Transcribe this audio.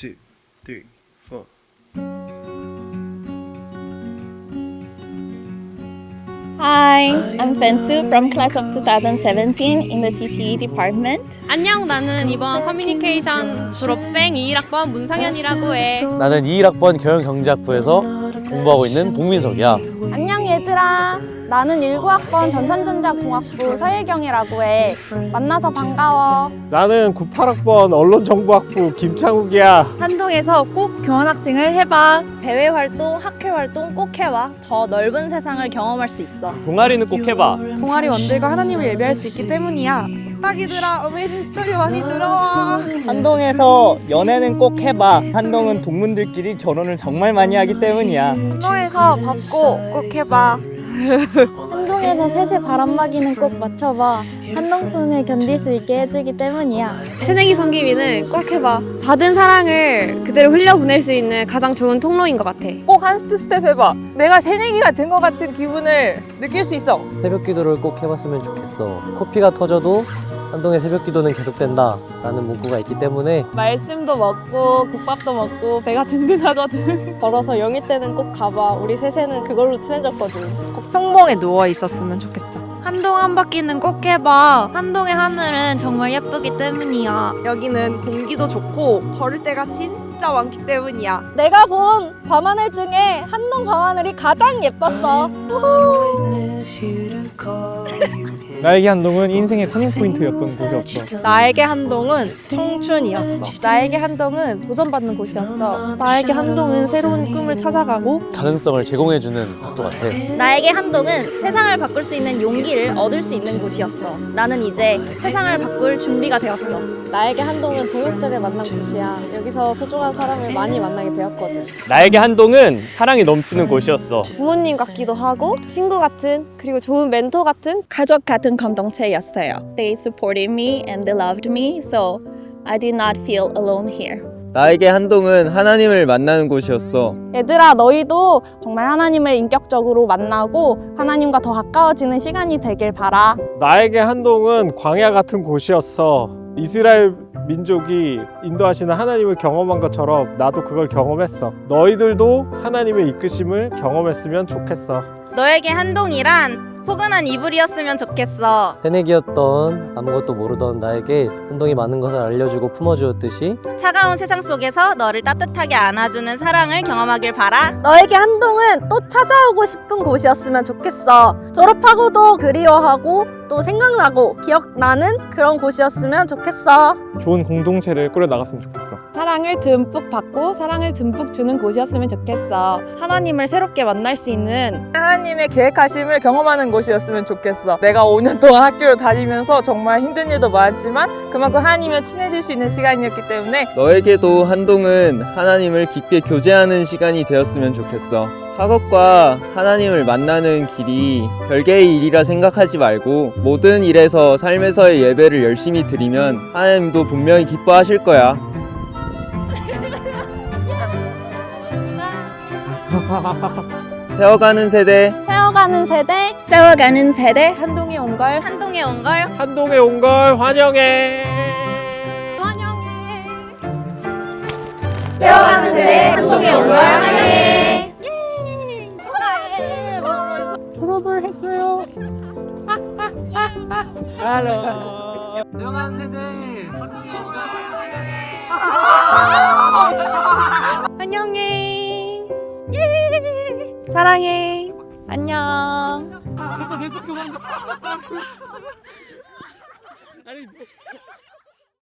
two, three, four. Hi, I'm Fensu from class of 2017 in the CCE department. 안녕, 나는 이번 커뮤니케이션 졸업생 21학번 문상현이라고 해. 나는 21학번 경영경제학부에서 공부하고 있는 봉민석이야. 안녕 얘들아. 나는 19학번 전산전자공학부 서예경이라고 해. 만나서 반가워. 나는 98학번 언론정보학부 김창욱이야. 한동에서 꼭 교환학생을 해봐. 대외 활동, 학회 활동 꼭 해와. 더 넓은 세상을 경험할 수 있어. 동아리는 꼭 해봐. 동아리 원들과 하나님을 예배할 수 있기 때문이야. 딱이들아, 어메이징 스토리 많이 들어와. 한동에서 연애는 꼭 해봐. 한동은 동문들끼리 결혼을 정말 많이 하기 때문이야. 한동에서 밥고 꼭 해봐. 한동에서 새새 바람막이는 꼭 맞춰봐. 한동풍을 견딜 수 있게 해주기 때문이야. 새내기 성기비는 꼭 해봐. 받은 사랑을 그대로 흘려보낼 수 있는 가장 좋은 통로인 것 같아. 꼭한 스텝 해봐. 내가 새내기가 된 것 같은 기분을 느낄 수 있어. 새벽 기도를 꼭 해봤으면 좋겠어. 코피가 터져도 한동의 새벽 기도는 계속된다 라는 문구가 있기 때문에 말씀도 먹고 국밥도 먹고 배가 든든하거든. 걸어서 영일 때는 꼭 가봐. 우리 셋째는 그걸로 친해졌거든. 꼭 평범에 누워 있었으면 좋겠어. 한동 한 바퀴는 꼭 해봐. 한동의 하늘은 정말 예쁘기 때문이야. 여기는 공기도 좋고 걸을 때가 진짜 많기 때문이야. 내가 본 밤하늘 중에 한동 밤하늘이 가장 예뻤어. 나에게 한동은 인생의 터닝 포인트였던 곳이었어. 나에게 한동은 청춘이었어. 나에게 한동은 도전받는 곳이었어. 나에게 한동은 새로운 꿈을 찾아가고 가능성을 제공해주는 학도 같아. 나에게 한동은 세상을 바꿀 수 있는 용기를 얻을 수 있는 곳이었어. 나는 이제 세상을 바꿀 준비가 되었어. 나에게 한동은 동역자를 만난 곳이야. 여기서 소중한 사람을 많이 만나게 되었거든. 나에게 한동은 사랑이 넘치는 곳이었어. 부모님 같기도 하고 친구 같은 그리고 좋은 멘토 같은 가족 같은 공동체였어요. They supported me and they loved me, so I did not feel alone here. 나에게 한동은 하나님을 만나는 곳이었어. 얘들아, 너희도 정말 하나님을 인격적으로 만나고 하나님과 더 가까워지는 시간이 되길 바라. 나에게 한동은 광야 같은 곳이었어. 이스라엘 민족이 인도하시는 하나님을 경험한 것처럼 나도 그걸 경험했어. 너희들도 하나님의 이끄심을 경험했으면 좋겠어. 너에게 한동이란 포근한 이불이었으면 좋겠어. 새내기였던 아무것도 모르던 나에게 한동이 많은 것을 알려주고 품어주었듯이 차가운 세상 속에서 너를 따뜻하게 안아주는 사랑을 경험하길 바라. 너에게 한동은 또 찾아오고 싶은 곳이었으면 좋겠어. 졸업하고도 그리워하고 또 생각나고 기억나는 그런 곳이었으면 좋겠어. 좋은 공동체를 꾸려 나갔으면 좋겠어. 사랑을 듬뿍 받고 사랑을 듬뿍 주는 곳이었으면 좋겠어. 하나님을 새롭게 만날 수 있는 하나님의 계획하심을 경험하는 곳이었으면 좋겠어. 내가 5년 동안 학교를 다니면서 정말 힘든 일도 많았지만 그만큼 하나님과 친해질 수 있는 시간이었기 때문에 너에게도 한동은 하나님을 깊게 교제하는 시간이 되었으면 좋겠어. 학업과 하나님을 만나는 길이 별개의 일이라 생각하지 말고 모든 일에서 삶에서의 예배를 열심히 드리면 하나님도 분명히 기뻐하실 거야. 세워가는 세대. 세워가는 세대, 세워가는 세대. 한동에 온 걸. 한동에 온 걸. 한동에 온 걸 환영해. 세워가는 세대, 한동에 온 걸 환영해. 졸업을 했어요. 환영해. 사랑해. 안녕. 아니